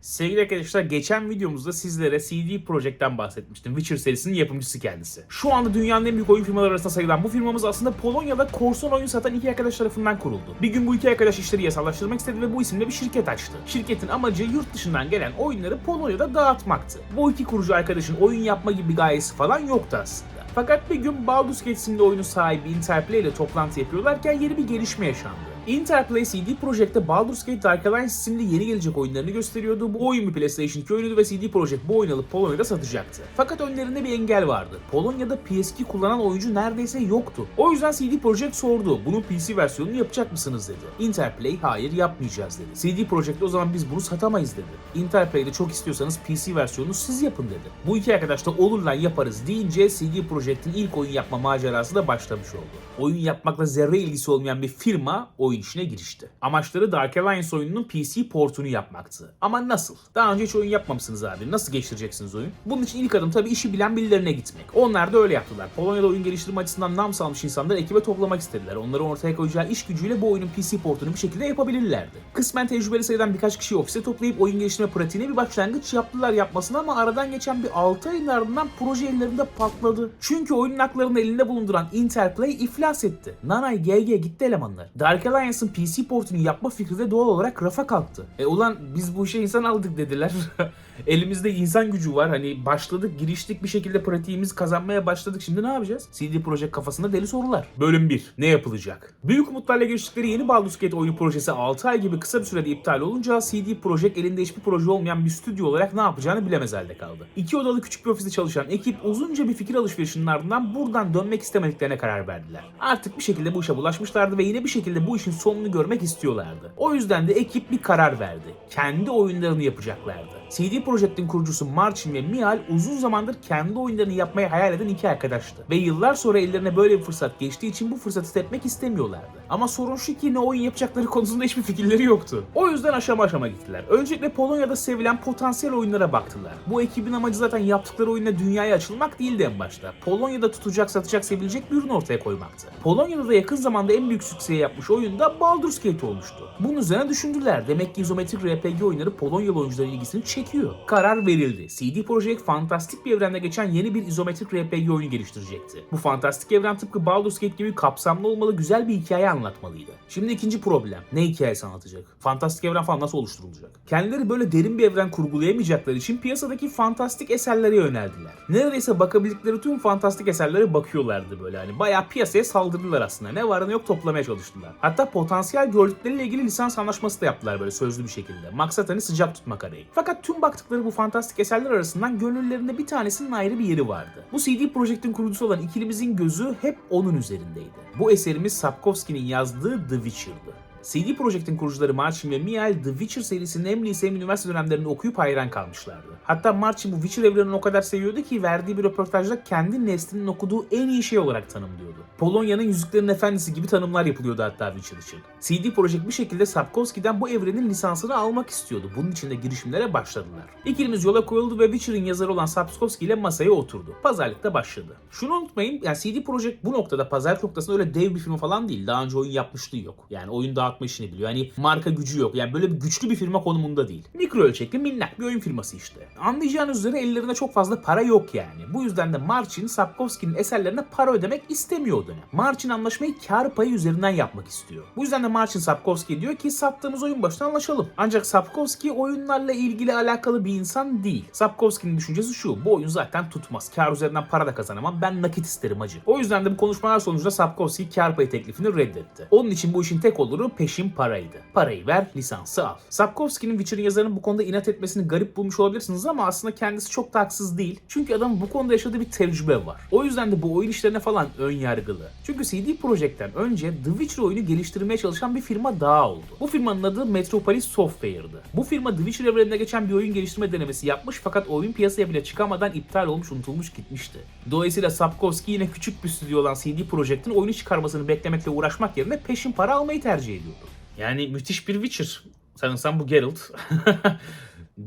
Sevgili arkadaşlar geçen videomuzda sizlere CD Projekt'ten bahsetmiştim. Witcher serisinin yapımcısı kendisi. Şu anda dünyanın en büyük oyun firmaları arasında sayılan bu firmamız aslında Polonya'da korsan oyun satan iki arkadaş tarafından kuruldu. Bir gün bu iki arkadaş işleri yasallaştırmak istedi ve bu isimle bir şirket açtı. Şirketin amacı yurt dışından gelen oyunları Polonya'da dağıtmaktı. Bu iki kurucu arkadaşın oyun yapma gibi gayesi falan yoktu aslında. Fakat bir gün Baldur's Gate isimli oyunun sahibi Interplay ile toplantı yapıyorlarken yeni bir gelişme yaşandı. Interplay CD Projekt'te Baldur's Gate Dark Alliance isimli yeni gelecek oyunlarını gösteriyordu. Bu oyun bir PlayStation 2 oyunuydu ve CD Projekt bu oyunu alıp Polonya'da satacaktı. Fakat önlerinde bir engel vardı. Polonya'da PS2 kullanan oyuncu neredeyse yoktu. O yüzden CD Projekt sordu. Bunun PC versiyonunu yapacak mısınız dedi. Interplay hayır yapmayacağız dedi. CD Projekt o zaman biz bunu satamayız dedi. Interplay'de çok istiyorsanız PC versiyonunu siz yapın dedi. Bu iki arkadaş da olur lan yaparız deyince CD Projekt'in ilk oyun yapma macerası da başlamış oldu. Oyun yapmakla zerre ilgisi olmayan bir firma oyun işine girişti. Amaçları Dark Alliance oyununun PC portunu yapmaktı. Ama nasıl? Daha önce hiç oyun yapmamışsınız abi. Nasıl geliştireceksiniz oyun? Bunun için ilk adım tabii işi bilen birilerine gitmek. Onlar da öyle yaptılar. Polonya'da oyun geliştirme açısından nam salmış insanları ekibe toplamak istediler. Onların ortaya koyacağı iş gücüyle bu oyunun PC portunu bir şekilde yapabilirlerdi. Kısmen tecrübeli sayılan birkaç kişiyi ofise toplayıp oyun geliştirme pratiğine bir başlangıç yaptılar yapmasına ama aradan geçen bir 6 ayın ardından proje ellerinde patladı. Çünkü oyunun haklarını elinde bulunduran Interplay iflas etti. Nanay GG gitti elemanlar. Dark Alliance'ın PC portunu yapma fikri de doğal olarak rafa kalktı. E ulan biz bu işe insan aldık dediler. Elimizde insan gücü var. Hani başladık, giriştik bir şekilde pratiğimizi kazanmaya başladık. Şimdi ne yapacağız? CD Projekt kafasında deli sorular. Bölüm 1. Ne yapılacak? Büyük umutlarla geçtikleri yeni Baldur's Gate oyunu projesi 6 ay gibi kısa bir sürede iptal olunca CD Projekt elinde hiçbir proje olmayan bir stüdyo olarak ne yapacağını bilemez halde kaldı. İki odalı küçük bir ofiste çalışan ekip uzunca bir fikir alışverişinin ardından buradan dönmek istemediklerine karar verdiler. Artık bir şekilde bu işe bulaşmışlardı ve yine bir şekilde bu işin sonunu görmek istiyorlardı. O yüzden de ekip bir karar verdi. Kendi oyunlarını yapacaklardı. CD Projekt'in kurucusu Marcin ve Mial uzun zamandır kendi oyunlarını yapmayı hayal eden iki arkadaştı. Ve yıllar sonra ellerine böyle bir fırsat geçtiği için bu fırsatı tepmek istemiyorlardı. Ama sorun şu ki ne oyun yapacakları konusunda hiçbir fikirleri yoktu. O yüzden aşama aşama gittiler. Öncelikle Polonya'da sevilen potansiyel oyunlara baktılar. Bu ekibin amacı zaten yaptıkları oyuna dünyaya açılmak değildi en başta. Polonya'da tutacak, satacak, sevilecek bir ürün ortaya koymaktı. Polonya'da da yakın zamanda en büyük sükseyi yapmış oyun da Baldur's Gate olmuştu. Bunun üzerine düşündüler. Demek ki izometrik RPG oyunları Polonyalı oyuncuların ilgisini çekiyor. Karar verildi. CD Projekt fantastik bir evrende geçen yeni bir izometrik RPG oyunu geliştirecekti. Bu fantastik evren tıpkı Baldur's Gate gibi kapsamlı olmalı güzel bir hikaye anlatmalıydı. Şimdi ikinci problem. Ne hikayesi anlatacak? Fantastik evren falan nasıl oluşturulacak? Kendileri böyle derin bir evren kurgulayamayacakları için piyasadaki fantastik eserlere yöneldiler. Neredeyse bakabildikleri tüm fantastik eserlere bakıyorlardı böyle hani. Bayağı piyasaya saldırdılar aslında. Ne var ne yok toplamaya çalıştılar. Hatta potansiyel gördükleriyle ilgili lisans anlaşması da yaptılar böyle sözlü bir şekilde. Maksat hani sıcak tutmak arayı. Fakat tüm baktıkları bu fantastik eserler arasından gönüllerinde bir tanesinin ayrı bir yeri vardı. Bu CD Projekt'in kurucusu olan ikilimizin gözü hep onun üzerindeydi. Bu eserimiz Sapkowski'nin yazdığı The Witcher'dı. CD Projekt'in kurucuları Marcin ve Mial The Witcher serisinin hem lise hem üniversite dönemlerinde okuyup hayran kalmışlardı. Hatta Marcin bu Witcher evrenini o kadar seviyordu ki verdiği bir röportajda kendi neslinin okuduğu en iyi şey olarak tanımlıyordu. Polonya'nın Yüzüklerin Efendisi gibi tanımlar yapılıyordu hatta Witcher için. CD Projekt bir şekilde Sapkowski'den bu evrenin lisansını almak istiyordu. Bunun için de girişimlere başladılar. İkilimiz yola koyuldu ve Witcher'ın yazarı olan Sapkowski ile masaya oturdu. Pazarlık da başladı. Şunu unutmayın yani CD Projekt bu noktada pazarlık noktasında öyle dev bir firma falan değil. Daha önce oyun yapmışlığı yok. Yani oyun dağıtma işini biliyor. Hani marka gücü yok. Yani böyle bir güçlü bir firma konumunda değil. Mikro ölçekli minnak bir oyun firması işte. Anlayacağınız üzere ellerinde çok fazla para yok yani. Bu yüzden de Marcin Sapkowski'nin eserlerine para ödemek istemiyor o dönem. Marcin anlaşmayı kar payı üzerinden yapmak istiyor. Bu yüzden de Marcin Sapkowski diyor ki sattığımız oyun başına anlaşalım. Ancak Sapkowski oyunlarla ilgili alakalı bir insan değil. Sapkowski'nin düşüncesi şu. Bu oyun zaten tutmaz. Kar üzerinden para da kazanamam. Ben nakit isterim acı. O yüzden de bu konuşmalar sonucunda Sapkowski kar payı teklifini reddetti. Onun için bu işin tek oluru peşin paraydı. Parayı ver, lisansı al. Sapkowski'nin Witcher'ın yazarının bu konuda inat etmesini garip bulmuş olabilirsiniz ama aslında kendisi çok da haksız değil. Çünkü adamın bu konuda yaşadığı bir tecrübe var. O yüzden de bu oyun işlerine falan ön yargılı. Çünkü CD Projekt'ten önce The Witcher oyunu geliştirmeye çalışan bir firma daha oldu. Bu firmanın adı Metropolis Software'dı. Bu firma The Witcher evreninde geçen bir oyun geliştirme denemesi yapmış fakat oyun piyasaya bile çıkamadan iptal olmuş unutulmuş gitmişti. Dolayısıyla Sapkowski yine küçük bir stüdyo olan CD Projekt'in oyunu çıkarmasını beklemekle uğraşmak yerine peşin para almayı tercih ediyordu. Yani müthiş bir Witcher. Sanırsam bu Geralt.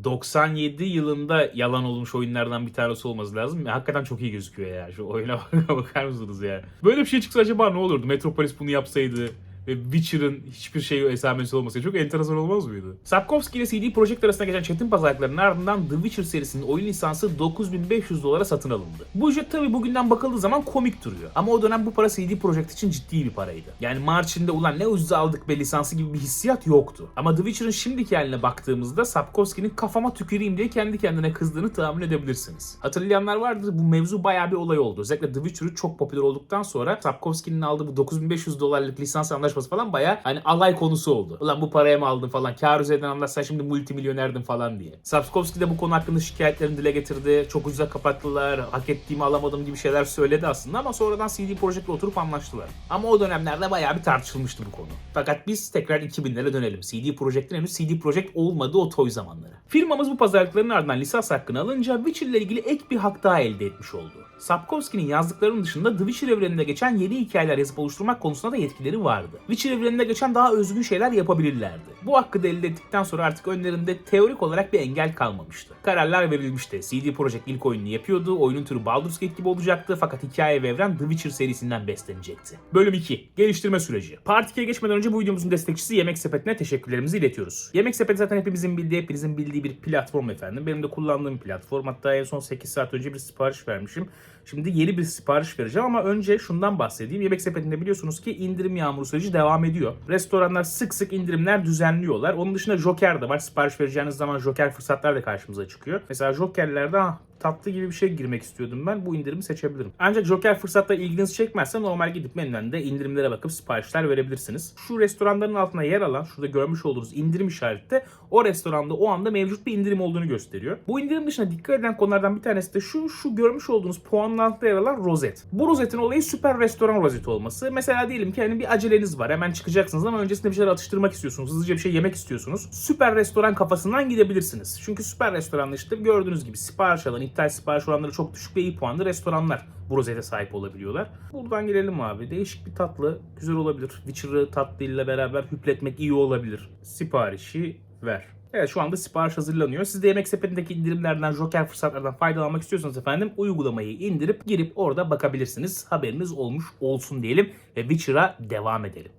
97 yılında yalan olmuş oyunlardan bir tanesi olması lazım. Hakikaten çok iyi gözüküyor ya. Şu oyuna bakar mısınız ya? Böyle bir şey çıksa acaba ne olurdu? Metropolis bunu yapsaydı. Ve Witcher'ın hiçbir şeyi esamesi olması çok enteresan olmaz mıydı? Sapkowski ile CD Projekt arasında geçen çetin pazarlıklarının ardından The Witcher serisinin oyun lisansı 9500 dolara satın alındı. Bu ücret tabi bugünden bakıldığı zaman komik duruyor. Ama o dönem bu para CD Projekt için ciddi bir paraydı. Yani March'inde ulan ne ucuza aldık be lisansı gibi bir hissiyat yoktu. Ama The Witcher'ın şimdiki haline baktığımızda Sapkowski'nin kafama tüküreyim diye kendi kendine kızdığını tahmin edebilirsiniz. Hatırlayanlar vardır bu mevzu bayağı bir olay oldu. Özellikle The Witcher çok popüler olduktan sonra Sapkowski'nin aldığı bu 9500 dolarlık lisans anlaşması falan bayağı hani alay konusu oldu. Ulan bu paraya mı aldın falan kar üzerinden anlatsan şimdi multimilyonerdim falan diye. Sapkowski de bu konu hakkında şikayetlerini dile getirdi. Çok ucuza kapattılar. Hak ettiğimi alamadım gibi şeyler söyledi aslında ama sonradan CD Projekt'le oturup anlaştılar. Ama o dönemlerde bayağı bir tartışılmıştı bu konu. Fakat biz tekrar 2000'lere dönelim. CD Projekt'in henüz CD Projekt olmadığı o toy zamanları. Firmamız bu pazarlıkların ardından lisans hakkını alınca Witcher ile ilgili ek bir hak daha elde etmiş oldu. Sapkowski'nin yazdıklarının dışında The Witcher evreninde geçen yeni hikayeler yazıp oluşturmak konusunda da yetkileri vardı. Witcher evreninde geçen daha özgün şeyler yapabilirlerdi. Bu hakkı da elde ettikten sonra artık önlerinde teorik olarak bir engel kalmamıştı. Kararlar verilmişti. CD Projekt ilk oyununu yapıyordu. Oyunun türü Baldur's Gate gibi olacaktı fakat hikaye ve evren The Witcher serisinden beslenecekti. Bölüm 2. Geliştirme süreci. Part 2'ye geçmeden önce bu videomuzun destekçisi Yemek Sepeti'ne teşekkürlerimizi iletiyoruz. Yemek Sepeti zaten hepimizin bildiği, hepinizin bildiği bir platform efendim. Benim de kullandığım platform. Hatta en son 8 saat önce bir sipariş vermişim. Şimdi yeni bir sipariş vereceğim ama önce şundan bahsedeyim. Yemek sepetinde biliyorsunuz ki indirim yağmuru süreci devam ediyor. Restoranlar sık sık indirimler düzenliyorlar. Onun dışında Joker de var. Sipariş vereceğiniz zaman Joker fırsatlar da karşımıza çıkıyor. Mesela Joker'lerde ah, tatlı gibi bir şey girmek istiyordum ben. Bu indirimi seçebilirim. Ancak Joker fırsatla ilginizi çekmezse normal gidip menüden de indirimlere bakıp siparişler verebilirsiniz. Şu restoranların altına yer alan, şurada görmüş olduğunuz indirim işareti o restoranda o anda mevcut bir indirim olduğunu gösteriyor. Bu indirim dışında dikkat edilen konulardan bir tanesi de şu, şu görmüş olduğunuz puanın altında yer alan rozet. Bu rozetin olayı süper restoran rozeti olması. Mesela diyelim ki hani bir aceleniz var. Hemen çıkacaksınız ama öncesinde bir şeyler atıştırmak istiyorsunuz. Hızlıca bir şey yemek istiyorsunuz. Süper restoran kafasından gidebilirsiniz. Çünkü süper restoranda işte gördüğünüz gibi sipariş alan, iptal sipariş oranları çok düşük ve iyi puanlı restoranlar bu rozete sahip olabiliyorlar. Buradan gelelim abi. Değişik bir tatlı. Güzel olabilir. Witcher'ı tatlıyla beraber hüpletmek iyi olabilir. Siparişi ver. Evet şu anda sipariş hazırlanıyor. Siz de yemek sepetindeki indirimlerden, joker fırsatlardan faydalanmak istiyorsanız efendim uygulamayı indirip girip orada bakabilirsiniz. Haberiniz olmuş olsun diyelim ve Witcher'a devam edelim.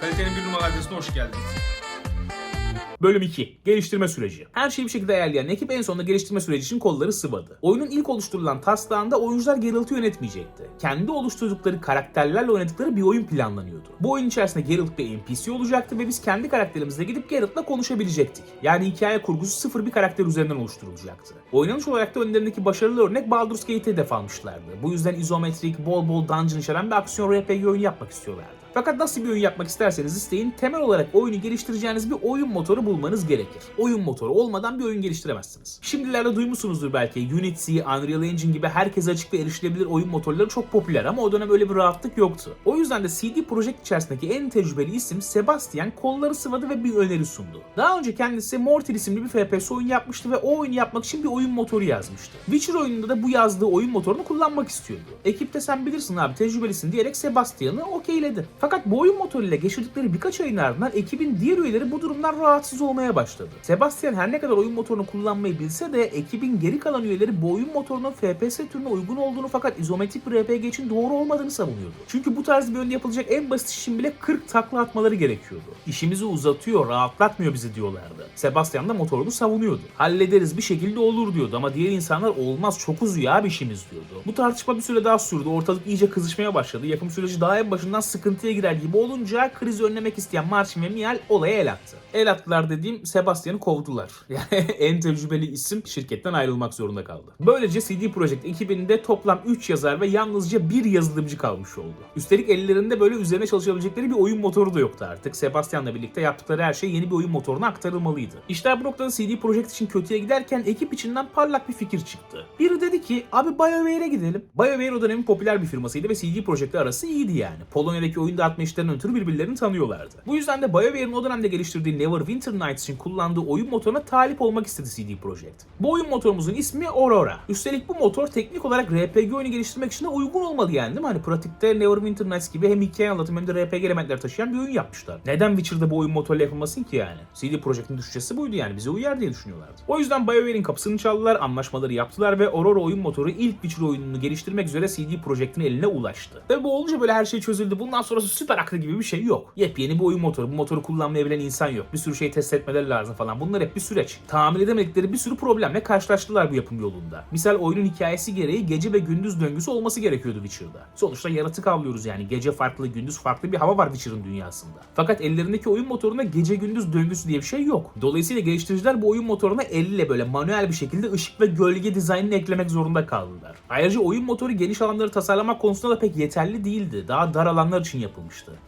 Kalitenin bir numaralı adresine hoş geldiniz. Bölüm 2. Geliştirme süreci. Her şeyi bir şekilde ayarlayan ekip en sonunda geliştirme süreci için kolları sıvadı. Oyunun ilk oluşturulan taslağında oyuncular Geralt'ı yönetmeyecekti. Kendi oluşturdukları karakterlerle oynadıkları bir oyun planlanıyordu. Bu oyun içerisinde Geralt bir NPC olacaktı ve biz kendi karakterimizle gidip Geralt'la konuşabilecektik. Yani hikaye kurgusu sıfır bir karakter üzerinden oluşturulacaktı. Oynanış olarak da önlerindeki başarılı örnek Baldur's Gate'e hedef almışlardı. Bu yüzden izometrik, bol bol dungeon içeren bir aksiyon RPG oyun yapmak istiyorlardı. Fakat nasıl bir oyun yapmak isterseniz isteyin temel olarak oyunu geliştireceğiniz bir oyun motoru bulmanız gerekir. Oyun motoru olmadan bir oyun geliştiremezsiniz. Şimdilerde duymuşsunuzdur belki Unity, Unreal Engine gibi herkese açık ve erişilebilir oyun motorları çok popüler ama o dönem öyle bir rahatlık yoktu. O yüzden de CD Projekt içerisindeki en tecrübeli isim Sebastian kolları sıvadı ve bir öneri sundu. Daha önce kendisi Mortal isimli bir FPS oyun yapmıştı ve o oyunu yapmak için bir oyun motoru yazmıştı. Witcher oyununda da bu yazdığı oyun motorunu kullanmak istiyordu. Ekipte sen bilirsin abi tecrübelisin diyerek Sebastian'ı okeyledi. Fakat bu oyun motoruyla geçirdikleri birkaç ayın ardından ekibin diğer üyeleri bu durumdan rahatsız olmaya başladı. Sebastian her ne kadar oyun motorunu kullanmayı bilse de ekibin geri kalan üyeleri bu oyun motorunun FPS türüne uygun olduğunu fakat izometrik bir RPG için doğru olmadığını savunuyordu. Çünkü bu tarz bir oyunda yapılacak en basit işin bile 40 takla atmaları gerekiyordu. İşimizi uzatıyor, rahatlatmıyor bizi diyorlardı. Sebastian da motorunu savunuyordu. Hallederiz bir şekilde olur diyordu ama diğer insanlar olmaz çok uzuyor abi işimiz diyordu. Bu tartışma bir süre daha sürdü. Ortalık iyice kızışmaya başladı. Yapım süreci daha en başından sıkıntıya girer gibi olunca krizi önlemek isteyen Martin ve Mial olaya el attı. El attılar dediğim Sebastian'ı kovdular. Yani en tecrübeli isim şirketten ayrılmak zorunda kaldı. Böylece CD Projekt ekibinde toplam 3 yazar ve yalnızca bir yazılımcı kalmış oldu. Üstelik ellerinde böyle üzerine çalışabilecekleri bir oyun motoru da yoktu artık. Sebastian'la birlikte yaptıkları her şey yeni bir oyun motoruna aktarılmalıydı. İşler bu noktada CD Projekt için kötüye giderken ekip içinden parlak bir fikir çıktı. Biri dedi ki abi BioWare'e gidelim. BioWare o dönemin popüler bir firmasıydı ve CD Projekt'le arası iyiydi yani. Polonya'daki oyun dağıtma işlerinden ötürü birbirlerini tanıyorlardı. Bu yüzden de BioWare'in o dönemde geliştirdiği Neverwinter Nights için kullandığı oyun motoruna talip olmak istedi CD Projekt. Bu oyun motorumuzun ismi Aurora. Üstelik bu motor teknik olarak RPG oyunu geliştirmek için de uygun olmalı yani değil mi? Hani pratikte Neverwinter Nights gibi hem hikaye anlatım hem de RPG elementleri taşıyan bir oyun yapmışlar. Neden Witcher'da bu oyun motorla yapılmasın ki yani? CD Projekt'in düşüncesi buydu yani bize uyar diye düşünüyorlardı. O yüzden BioWare'in kapısını çaldılar, anlaşmaları yaptılar ve Aurora oyun motoru ilk Witcher oyununu geliştirmek üzere CD Projekt'in eline ulaştı. Ve bu olunca böyle her şey çözüldü. Bundan sonrası süper aklı gibi bir şey yok. Yepyeni bir oyun motoru. Bu motoru kullanmayı bilen insan yok. Bir sürü şey test etmeleri lazım falan. Bunlar hep bir süreç. Tahammül edemedikleri bir sürü problemle karşılaştılar bu yapım yolunda. Misal oyunun hikayesi gereği gece ve gündüz döngüsü olması gerekiyordu Witcher'da. Sonuçta yaratık avlıyoruz yani. Gece farklı, gündüz farklı bir hava var Witcher'ın dünyasında. Fakat ellerindeki oyun motorunda gece gündüz döngüsü diye bir şey yok. Dolayısıyla geliştiriciler bu oyun motoruna elle böyle manuel bir şekilde ışık ve gölge dizaynını eklemek zorunda kaldılar. Ayrıca oyun motoru geniş alanları tasarlamak konusunda da pek yeterli değildi. Daha dar alanlar için yapılmıştı.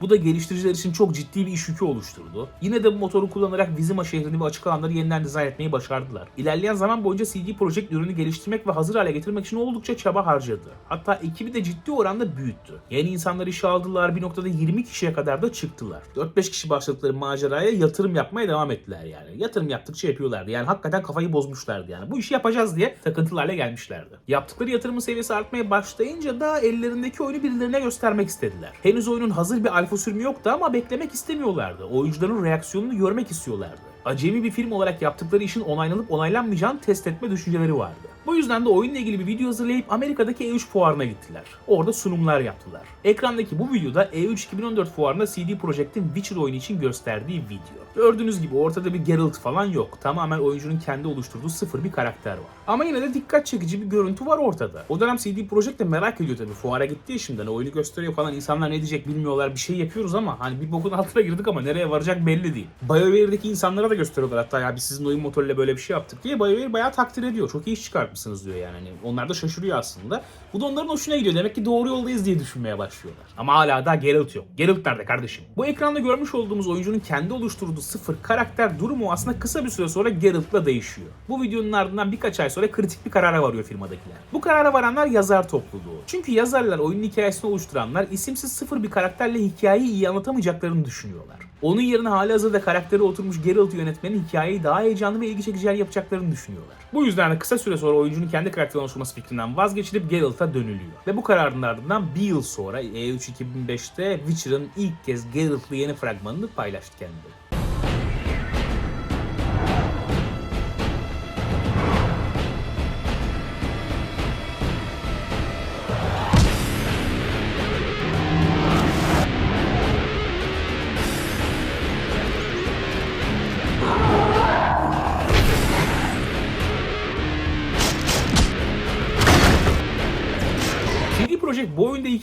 Bu da geliştiriciler için çok ciddi bir iş yükü oluşturdu. Yine de bu motoru kullanarak Vizima şehrini ve açık alanları yeniden dizayn etmeyi başardılar. İlerleyen zaman boyunca CD Projekt ürünü geliştirmek ve hazır hale getirmek için oldukça çaba harcadı. Hatta ekibi de ciddi oranda büyüttü. Yeni insanlar işe aldılar, bir noktada 20 kişiye kadar da çıktılar. 4-5 kişi başladıkları maceraya yatırım yapmaya devam ettiler yani. Yatırım yaptıkça yapıyorlardı. Yani hakikaten kafayı bozmuşlardı yani. Bu işi yapacağız diye takıntılı hale gelmişlerdi. Yaptıkları yatırımın seviyesi artmaya başlayınca da ellerindeki oyunu birilerine göstermek istediler. Henüz oyunun hazır bir alfa sürümü yoktu ama beklemek istemiyorlardı. Oyuncuların reaksiyonunu görmek istiyorlardı. Acemi bir film olarak yaptıkları işin onaylanıp onaylanmayacağını test etme düşünceleri vardı. Bu yüzden de oyunla ilgili bir video hazırlayıp Amerika'daki E3 fuarına gittiler. Orada sunumlar yaptılar. Ekrandaki bu videoda E3 2014 fuarında CD Projekt'in Witcher oyunu için gösterdiği video. Gördüğünüz gibi ortada bir Geralt falan yok. Tamamen oyuncunun kendi oluşturduğu sıfır bir karakter var. Ama yine de dikkat çekici bir görüntü var ortada. O dönem CD Projekt de merak ediyor tabii. Fuara gitti ya şimdiden. Oyunu gösteriyor falan. İnsanlar ne diyecek bilmiyorlar. Bir şey yapıyoruz ama hani bir bokun altına girdik ama nereye varacak belli değil. BioWare'deki insanlara da gösteriyorlar hatta ya biz sizin oyun motoruyla böyle bir şey yaptık diye BioWare bayağı takdir ediyor. Çok iyi iş çıkartmışsınız diyor yani. Hani onlar da şaşırıyor aslında. Bu da onların hoşuna gidiyor. Demek ki doğru yoldayız diye düşünmeye başlıyorlar. Ama hala daha Geralt yok. Geralt nerede kardeşim? Bu ekranda görmüş olduğumuz oyuncunun kendi oluşturduğu sıfır karakter durumu aslında kısa bir süre sonra Geralt'la değişiyor. Bu videonun ardından birkaç ay sonra kritik bir karara varıyor firmadakiler. Bu karara varanlar yazar topluluğu. Çünkü yazarlar oyunun hikayesini oluşturanlar isimsiz sıfır bir karakterle hikayeyi iyi anlatamayacaklarını düşünüyorlar. Onun yerine hali hazırda karakteri oturmuş Geralt'ı yönetmenin hikayeyi daha heyecanlı ve ilgi çekici yapacaklarını düşünüyorlar. Bu yüzden de kısa süre sonra oyuncunun kendi karakterini oluşturması fikrinden vazgeçilip Geralt'a dönülüyor. Ve bu kararın ardından bir yıl sonra E E3 2005'te Witcher'ın ilk kez Geralt'lı yeni fragmanını paylaştı kendileri.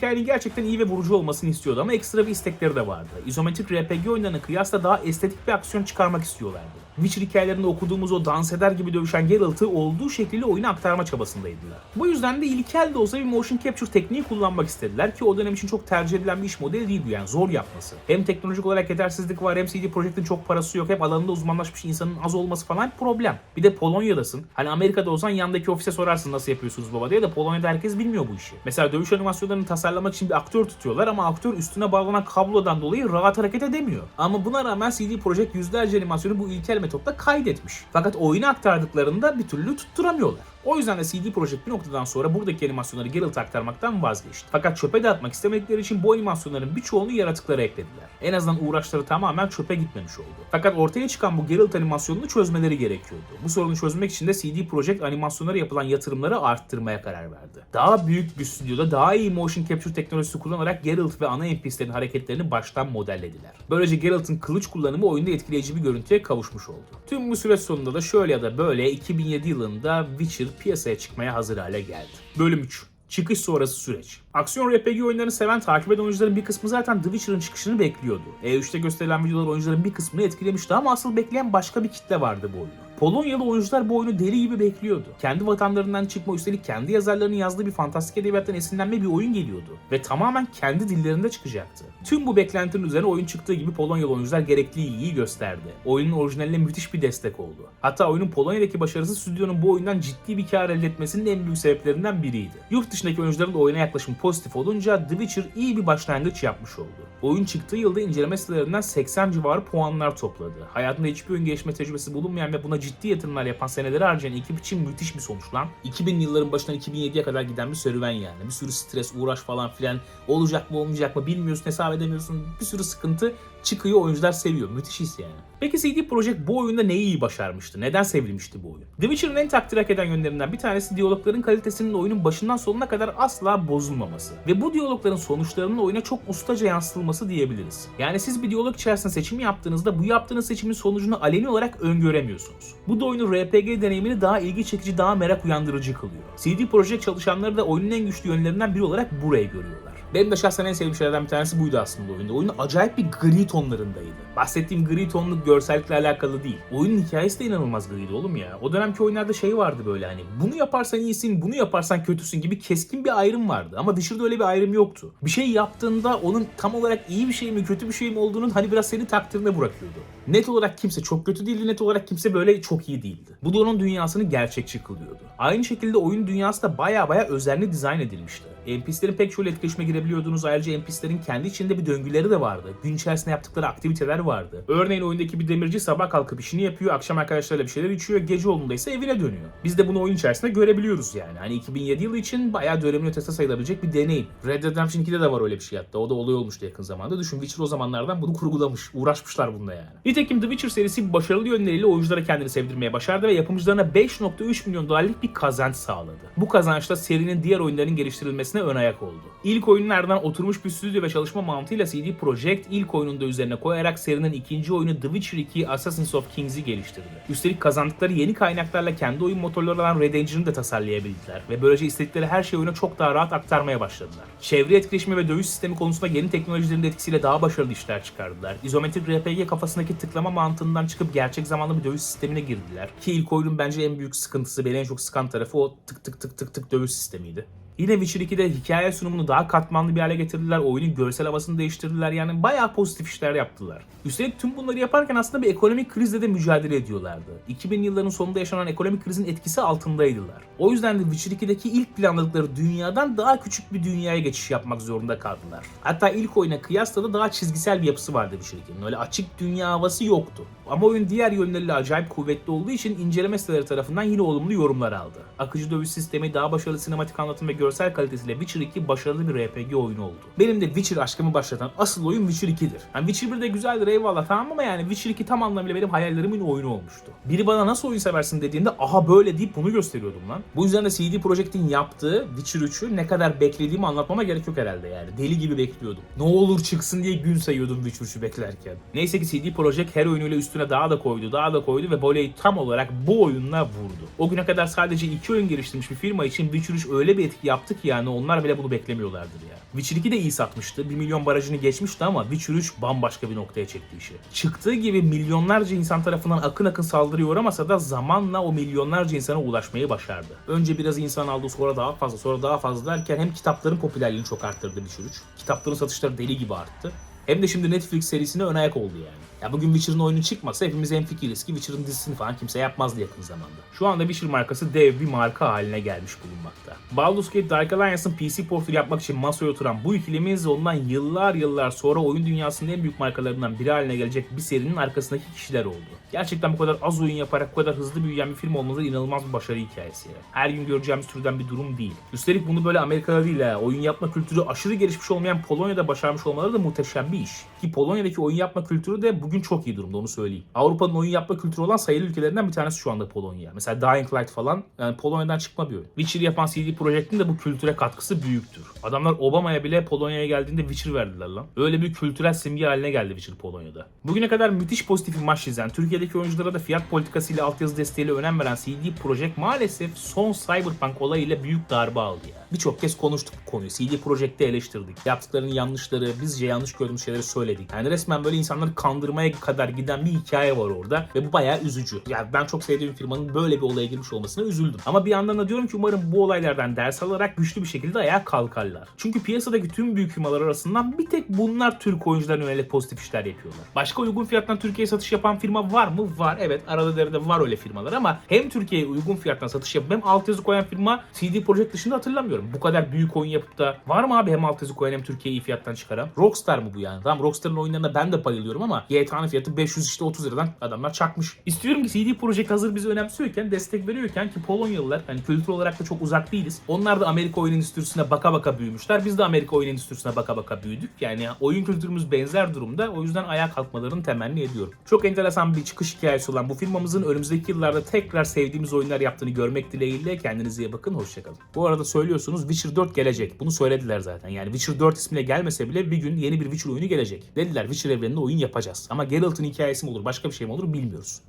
Hikayenin gerçekten iyi ve vurucu olmasını istiyordu ama ekstra bir istekleri de vardı. İzometrik RPG oyunlarına kıyasla daha estetik bir aksiyon çıkarmak istiyorlardı. Witcher hikayelerinde okuduğumuz o dans eder gibi dövüşen Geralt'ı olduğu şekliyle oyuna aktarma çabasındaydılar. Bu yüzden de ilkel de olsa bir motion capture tekniği kullanmak istediler ki o dönem için çok tercih edilen bir iş modeli değil yani zor yapması. Hem teknolojik olarak yetersizlik var hem CD Projekt'in çok parası yok hep alanında uzmanlaşmış insanın az olması falan problem. Bir de Polonya'dasın. Hani Amerika'da olsan yandaki ofise sorarsın nasıl yapıyorsunuz baba diye de Polonya'da herkes bilmiyor bu işi. Mesela dövüş animasyonlarını tasarlamak için bir aktör tutuyorlar ama aktör üstüne bağlanan kablodan dolayı rahat hareket edemiyor. Ama buna rağmen CD Projekt yüzlerce animasyonu bu ilkel metotla kaydetmiş. Fakat oyuna aktardıklarında bir türlü tutturamıyorlar. O yüzden de CD Projekt bir noktadan sonra buradaki animasyonları Geralt aktarmaktan vazgeçti. Fakat çöpe de atmak istemedikleri için bu animasyonların birçoğunu yaratıklara eklediler. En azından uğraşları tamamen çöpe gitmemiş oldu. Fakat ortaya çıkan bu Geralt animasyonunu çözmeleri gerekiyordu. Bu sorunu çözmek için de CD Projekt animasyonlara yapılan yatırımları arttırmaya karar verdi. Daha büyük bir stüdyoda daha iyi motion capture teknolojisi kullanarak Geralt ve ana NPC'lerin hareketlerini baştan modellediler. Böylece Geralt'ın kılıç kullanımı oyunda etkileyici bir görüntüye kavuşmuş oldu. Tüm bu süreç sonunda da şöyle ya da böyle 2007 yılında Witcher piyasaya çıkmaya hazır hale geldi. Bölüm 3 Çıkış sonrası süreç. Aksiyon RPG oyunlarını seven takip eden oyuncuların bir kısmı zaten The Witcher'ın çıkışını bekliyordu. E3'te gösterilen videolar oyuncuların bir kısmını etkilemişti ama asıl bekleyen başka bir kitle vardı bu oyunu. Polonyalı oyuncular bu oyunu deli gibi bekliyordu. Kendi vatanlarından çıkma üstelik kendi yazarlarının yazdığı bir fantastik edebiyattan esinlenme bir oyun geliyordu. Ve tamamen kendi dillerinde çıkacaktı. Tüm bu beklentinin üzerine oyun çıktığı gibi Polonyalı oyuncular gerekli ilgiyi gösterdi. Oyunun orijinaline müthiş bir destek oldu. Hatta oyunun Polonya'daki başarısı stüdyonun bu oyundan ciddi bir kar elde etmesinin en büyük sebeplerinden biriydi. Yurt dışındaki oyuncuların oyuna yaklaşımı pozitif olunca The Witcher iyi bir başlangıç yapmış oldu. Oyun çıktığı yılda inceleme sitelerinden 80 civarı puanlar topladı. Hayatında hiçbir oyun gelişme tecrübesi bulunmayan ve buna ciddi yatırımlar yapan seneleri harcayan ekip için müthiş bir sonuç lan. 2000 yılların başından 2007'ye kadar giden bir serüven yani. Bir sürü stres, uğraş falan filan. Olacak mı olmayacak mı bilmiyorsun, hesap edemiyorsun. Bir sürü sıkıntı Çıkıyor oyuncular seviyor. Müthiş his yani. Peki CD Projekt bu oyunda neyi iyi başarmıştı? Neden sevilmişti bu oyun? The Witcher'ın en takdir hak eden yönlerinden bir tanesi diyalogların kalitesinin oyunun başından sonuna kadar asla bozulmaması. Ve bu diyalogların sonuçlarının oyuna çok ustaca yansıtılması diyebiliriz. Yani siz bir diyalog içerisinde seçim yaptığınızda bu yaptığınız seçimin sonucunu aleni olarak öngöremiyorsunuz. Bu da oyunun RPG deneyimini daha ilgi çekici, daha merak uyandırıcı kılıyor. CD Projekt çalışanları da oyunun en güçlü yönlerinden biri olarak burayı görüyorlar. Benim de şahsen en sevdiğim şeylerden bir tanesi buydu aslında oyunda. Oyun acayip bir gri tonlarındaydı. Bahsettiğim gri tonluk görsellikle alakalı değil. Oyunun hikayesi de inanılmaz griydi oğlum ya. O dönemki oyunlarda şey vardı böyle hani bunu yaparsan iyisin, bunu yaparsan kötüsün gibi keskin bir ayrım vardı. Ama Witcher'da öyle bir ayrım yoktu. Bir şey yaptığında onun tam olarak iyi bir şey mi kötü bir şey mi olduğunun hani biraz senin takdirine bırakıyordu. Net olarak kimse çok kötü değildi, net olarak kimse böyle çok iyi değildi. Bu da onun dünyasını gerçekçi kılıyordu. Aynı şekilde oyun dünyası da baya baya özenli dizayn edilmişti. NPC'lerin pek çoğuyla etkileşime girebiliyordunuz. Ayrıca NPC'lerin kendi içinde bir döngüleri de vardı. Gün içerisinde yaptıkları aktiviteler vardı. Örneğin oyundaki bir demirci sabah kalkıp işini yapıyor, akşam arkadaşlarıyla bir şeyler içiyor, gece olduğunda ise evine dönüyor. Biz de bunu oyun içerisinde görebiliyoruz yani. Hani 2007 yılı için bayağı dönemin ötesine sayılabilecek bir deneyim. Red Dead Redemption 2'de de var öyle bir şey hatta. O da olay olmuştu yakın zamanda. Düşün Witcher o zamanlardan bunu kurgulamış, uğraşmışlar bununla yani. Nitekim The Witcher serisi başarılı yönleriyle oyunculara kendini sevdirmeye başardı ve yapımcılarına 5.3 milyon dolarlık bir kazanç sağladı. Bu kazanç da serinin diğer oyunlarının geliştirilmesine ön ayak oldu. İlk oyunlardan oturmuş bir stüdyo ve çalışma mantığıyla CD Projekt ilk oyununu da üzerine koyarak serinin ikinci oyunu The Witcher 2 Assassins of Kings'i geliştirdi. Üstelik kazandıkları yeni kaynaklarla kendi oyun motorları olan Red Engine'ı da tasarlayabildiler ve böylece istedikleri her şeyi oyuna çok daha rahat aktarmaya başladılar. Çevre etkileşimi ve dövüş sistemi konusunda yeni teknolojilerin de etkisiyle daha başarılı işler çıkardılar. İzometrik RPG kafasındaki tıklama mantığından çıkıp gerçek zamanlı bir dövüş sistemine girdiler. Ki ilk oyunun bence en büyük sıkıntısı, beni en çok sıkan tarafı o tık tık tık tık tık dövüş sistemiydi. Yine Witcher 2'de hikaye sunumunu daha katmanlı bir hale getirdiler. Oyunun görsel havasını değiştirdiler. Yani bayağı pozitif işler yaptılar. Üstelik tüm bunları yaparken aslında bir ekonomik krizle de mücadele ediyorlardı. 2000 yılların sonunda yaşanan ekonomik krizin etkisi altındaydılar. O yüzden de Witcher 2'deki ilk planladıkları dünyadan daha küçük bir dünyaya geçiş yapmak zorunda kaldılar. Hatta ilk oyuna kıyasla da daha çizgisel bir yapısı vardı Witcher 2'nin. Öyle açık dünya havası yoktu. Ama oyun diğer yönleriyle acayip kuvvetli olduğu için inceleme siteleri tarafından yine olumlu yorumlar aldı. Akıcı dövüş sistemi, daha başarılı sinematik anlatım ve görsel kalitesiyle Witcher 2 başarılı bir RPG oyunu oldu. Benim de Witcher aşkımı başlatan asıl oyun Witcher 2'dir. Yani Witcher 1 de güzeldir eyvallah tamam ama yani Witcher 2 tam anlamıyla benim hayallerimin oyunu olmuştu. Biri bana nasıl oyun seversin dediğinde aha böyle deyip bunu gösteriyordum lan. Bu yüzden de CD Projekt'in yaptığı Witcher 3'ü ne kadar beklediğimi anlatmama gerek yok herhalde yani. Deli gibi bekliyordum. Ne olur çıksın diye gün sayıyordum Witcher 3'ü beklerken. Neyse ki CD Projekt her oyunuyla üstüne daha da koydu, daha da koydu ve voleyi tam olarak bu oyunla vurdu. O güne kadar sadece iki oyun geliştirmiş bir firma için Witcher 3 öyle bir etki yaptı ki yani onlar bile bunu beklemiyorlardır ya. Witcher 2 de iyi satmıştı. 1 milyon barajını geçmişti ama Witcher 3 bambaşka bir noktaya çekti işi. Çıktığı gibi milyonlarca insan tarafından akın akın saldırıya uğramasa da zamanla o milyonlarca insana ulaşmayı başardı. Önce biraz insan aldı sonra daha fazla sonra daha fazla derken hem kitapların popülerliğini çok arttırdı Witcher 3. Kitapların satışları deli gibi arttı. Hem de şimdi Netflix serisine ön ayak oldu yani. Ya bugün Witcher'ın oyunu çıkmasa hepimiz hemfikiriz ki Witcher'ın dizisini falan kimse yapmazdı yakın zamanda. Şu anda Witcher markası dev bir marka haline gelmiş bulunmakta. Baldur's Gate Dark Alliance'ın PC portunu yapmak için masaya oturan bu ikilimiz ondan yıllar yıllar sonra oyun dünyasının en büyük markalarından biri haline gelecek bir serinin arkasındaki kişiler oldu. Gerçekten bu kadar az oyun yaparak bu kadar hızlı büyüyen bir film olması inanılmaz bir başarı hikayesi. Her gün göreceğimiz türden bir durum değil. Üstelik bunu böyle Amerika'da değil ha. Oyun yapma kültürü aşırı gelişmiş olmayan Polonya'da başarmış olmaları da muhteşem bir iş. Ki Polonya'daki oyun yapma kültürü de bugün çok iyi durumda onu söyleyeyim. Avrupa'nın oyun yapma kültürü olan sayılı ülkelerinden bir tanesi şu anda Polonya. Mesela Dying Light falan yani Polonya'dan çıkma bir oyun. Witcher yapan CD Projekt'in de bu kültüre katkısı büyüktür. Adamlar Obama'ya bile Polonya'ya geldiğinde Witcher verdiler lan. Öyle bir kültürel simge haline geldi Witcher Polonya'da. Bugüne kadar müthiş pozitif imaj çizen, Türkiye'deki oyunculara da fiyat politikasıyla altyazı desteğiyle önem veren CD Projekt maalesef son Cyberpunk olayıyla büyük darbe aldı ya. Birçok kez konuştuk bu konuyu. CD Projekt'te eleştirdik. Yaptıklarının yanlışları, bizce yanlış gördüğümüz şeyleri söyledik. Yani resmen böyle insanları kandırmaya kadar giden bir hikaye var orada ve bu bayağı üzücü. Yani ben çok sevdiğim firmanın böyle bir olaya girmiş olmasına üzüldüm. Ama bir yandan da diyorum ki umarım bu olaylardan ders alarak güçlü bir şekilde ayağa kalkarlar. Çünkü piyasadaki tüm büyük firmalar arasından bir tek bunlar Türk oyuncularına yönelik pozitif işler yapıyorlar. Başka uygun fiyattan Türkiye'ye satış yapan firma var mı? Var. Evet arada derede var öyle firmalar ama hem Türkiye'ye uygun fiyattan satış yapıp hem altyazı koyan firma CD Projekt dışında hatırlamıyorum. Bu kadar büyük oyun yapıp da var mı abi hem altyazı koyan hem Türkiye'ye iyi fiyattan çıkaran? Rockstar mı bu yani? Tamam Rockstar Rockstar'ın oyunlarına ben de bayılıyorum ama GTA'nın fiyatı 500 işte 30 liradan adamlar çakmış. İstiyorum ki CD Projekt hazır bizi önemsiyorken, destek veriyorken ki Polonyalılar hani kültür olarak da çok uzak değiliz. Onlar da Amerika oyun endüstrisine baka baka büyümüşler. Biz de Amerika oyun endüstrisine baka baka büyüdük. Yani oyun kültürümüz benzer durumda. O yüzden ayağa kalkmalarını temenni ediyorum. Çok enteresan bir çıkış hikayesi olan bu firmamızın önümüzdeki yıllarda tekrar sevdiğimiz oyunlar yaptığını görmek dileğiyle kendinize iyi bakın. Hoşçakalın. Bu arada söylüyorsunuz Witcher 4 gelecek. Bunu söylediler zaten. Yani Witcher 4 ismiyle gelmese bile bir gün yeni bir Witcher oyunu gelecek. Dediler Witcher evreninde oyun yapacağız. Ama Geralt'ın hikayesi mi olur başka bir şey mi olur bilmiyoruz.